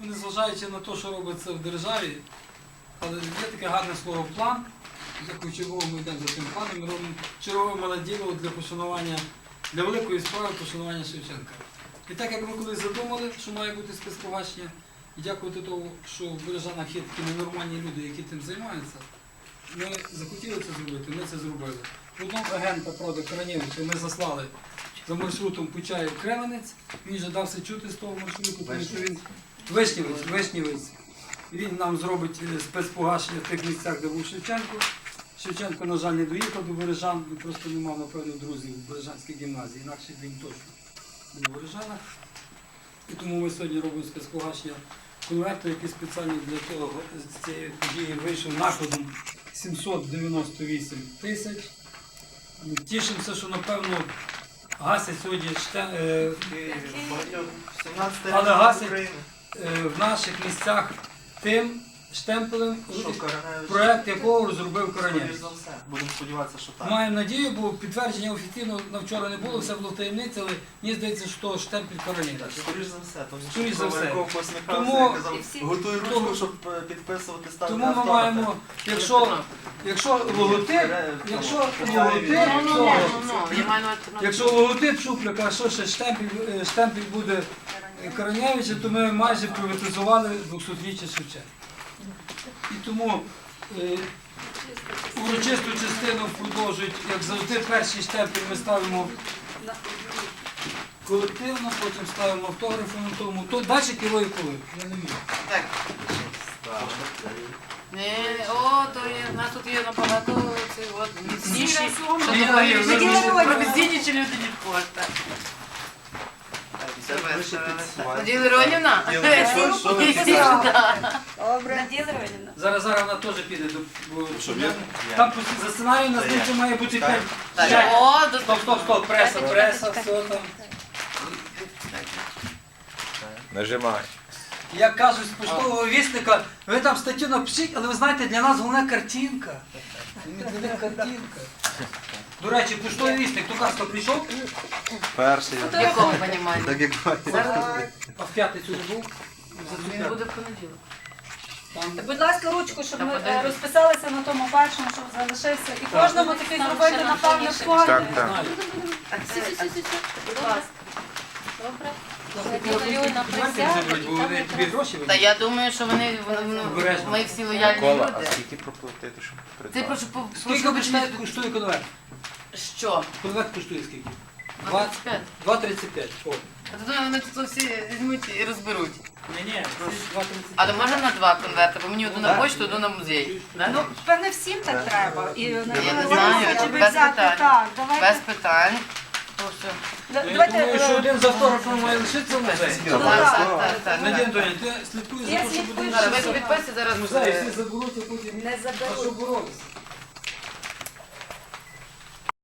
незважаючи на те, що робиться в державі, але є таке гарне слово план. Дякую чергово ми йдемо за тим планом. Ми робимо чергове мале діло для пошанування, для великої справи пошанування Шевченка. І так як ми колись задумали, що має бути спецпогашення, і дякувати тому, що в Бережанах є такі ненормальні люди, які тим займаються, ми захотіли це зробити, ми це зробили. Одного агента, правда, Каранєвича ми заслали за маршрутом Почаїв Кременець. Він вже дався чути з того маршруту, тому що він Вишнівець, Вишнівець. Він нам зробить е, спецпогашення в тих місцях, де був Шевченко. Шевченко, на жаль, не доїхав до Бережан, він просто не мав, напевно, друзів в Бережанській гімназії, інакше він точно був у Бережанах. І тому ми сьогодні робимо спецпогашення конверту, який спеціально для того з цієї події вийшов накладом 798 тисяч. Тішимося, що напевно гасять сьогодні ште- е, Але гасить е, в наших місцях тим штемпелем, проект якого розробив Коронєв. Будемо сподіватися, що так. Маємо надію, бо підтвердження офіційно на вчора не було, все було в таємниці, але мені здається, що то штемпель Коронєва. Скоріш за все, тому що за все. Тому- готуй ручку, щоб е, підписувати ставити Тому ми маємо, якщо, якщо логотип, якщо логотип, якщо логотип Шупляка, що ще штемпель, е, штемпель буде Коронєвича, то ми майже приватизували 200-річчя Шевченка. І тому е, урочисту частину продовжують, як завжди, перший штемпель ми ставимо колективно, потім ставимо автографом на тому. То далі кіло і коли. Я не вмію. Так. Не, о, то є, у нас тут є набагато цих от міцніші. Ні, ні, ні, ні. Професійніші люди Надія Леонівна. Зараз зараз вона теж піде до Там за сценарієм на знизу має бути Так. 5. Так, О, до Стоп, стоп, стоп, преса, преса, все там. Нажимай. Як кажуть з поштового вісника, ви там статтю напишіть, але ви знаєте, для нас головна картинка. Для них картинка. До речі, поштовий вісник, ту казка прийшов, Перший. В якому поніманні? Так як а в п'ятницю не був. Він буде в понеділок. Там Будь ласка, ручку, щоб ми е, розписалися на тому першому, щоб залишився. І кожному такий зробити, напевно, Так, кожен. так. Так, Будь ласка. Добре. Та я думаю, що вони, вони ну, ми всі лояльні Кола, а люди. скільки проплатити, щоб Ти придбати? прошу по Скільки прошу обично коштує конверт? Що? Конверт коштує скільки? Два- 25. 2,35. О. А то думаю, вони тут всі візьмуть і розберуть. Ні, ні, 2,35. Але можна на два конверти, бо мені одну на почту, одну на музей. Да? Ну, певне, всім так треба. І Я не на знаю, щоб без взяти, питань. так, Без питань. То все. Да- Я Давайте. думаю, що один з ми має лишитися в музеї. Ну, Так, так. так, так, так. Надія Антонівна, ти слідкуй за те, що буде Зараз всі заберуть, потім... Не заберуть.